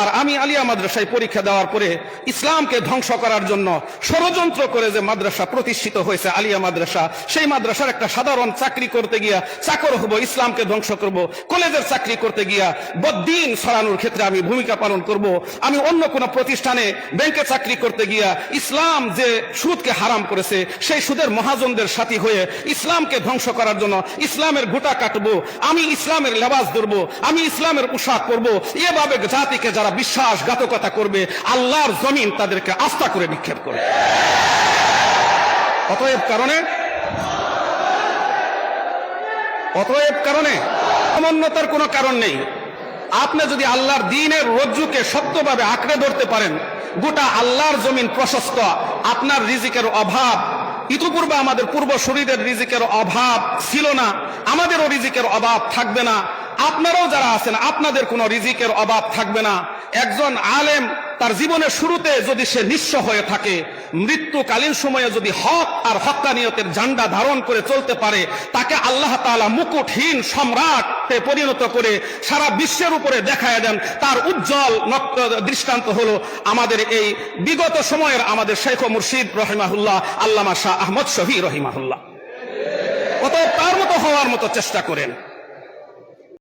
আর আমি আলিয়া মাদ্রাসায় পরীক্ষা দেওয়ার পরে ইসলামকে ধ্বংস করার জন্য ষড়যন্ত্র করে যে মাদ্রাসা প্রতিষ্ঠিত হয়েছে, আলিয়া মাদ্রাসা, সেই মাদ্রাসার একটা সাধারণ চাকরি করতে গিয়া চাকর হব, ইসলামকে ধ্বংস করব, কলেজের চাকরি করতে গিয়া বদ্দিন ছড়ানোর ক্ষেত্রে আমি ভূমিকা পালন করব, আমি অন্য কোন প্রতিষ্ঠানে ব্যাংকে চাকরি করতে গিয়া ইসলাম যে সুদকে হারাম করেছে, সেই সুদের মহাজনদের সাথী হয়ে ইসলামকে ধ্বংস করার জন্য ইসলামের গোটা কাটবো, আমি ইসলামের লেবাস ধরবো, আমি ইসলামের পোশাক করব এভাবে জাতিকে যারা বিশ্বাসঘাতকতা করবে, আল্লাহর জমিন তাদেরকে আস্থা করে নিক্ষেপ করবে। অতএব কারণে অতএব কারণে অমন্যতার কোনো কারণ নেই। আপনি যদি আল্লাহর দিনের রজ্জুকে সত্যভাবে আঁকড়ে ধরতে পারেন, গোটা আল্লাহর জমিন প্রশস্ত, আপনার রিজিকের অভাব, ইতিপূর্বে আমাদের পূর্ব শরীরের রিজিকের অভাব ছিল না, আমাদেরও রিজিকের অভাব থাকবে না আপনারাও যারা আছেন, আপনাদের কোনো রিজিকের অভাব থাকবে না। একজন আলেম তার জীবনের শুরুতে যদি সে নিঃস্ব হয়ে থাকে, মৃত্যুকালীন সময়ে যদি হক আর হক্কানিয়তের ঝান্ডা ধারণ করে চলতে পারে, তাকে আল্লাহ তাআলা মুকুটহীন সম্রাটে পরিণত করে সারা বিশ্বের উপরে দেখায় দেন, তার উজ্জ্বল দৃষ্টান্ত হলো আমাদের এই বিগত সময়ের আমাদের শেখ মুর্শিদ রহিমাহুল্লাহ, আল্লামা শাহ আহমদ শহী রহিমাহুল্লাহ। অতএব তার মতো হওয়ার মতো চেষ্টা করেন।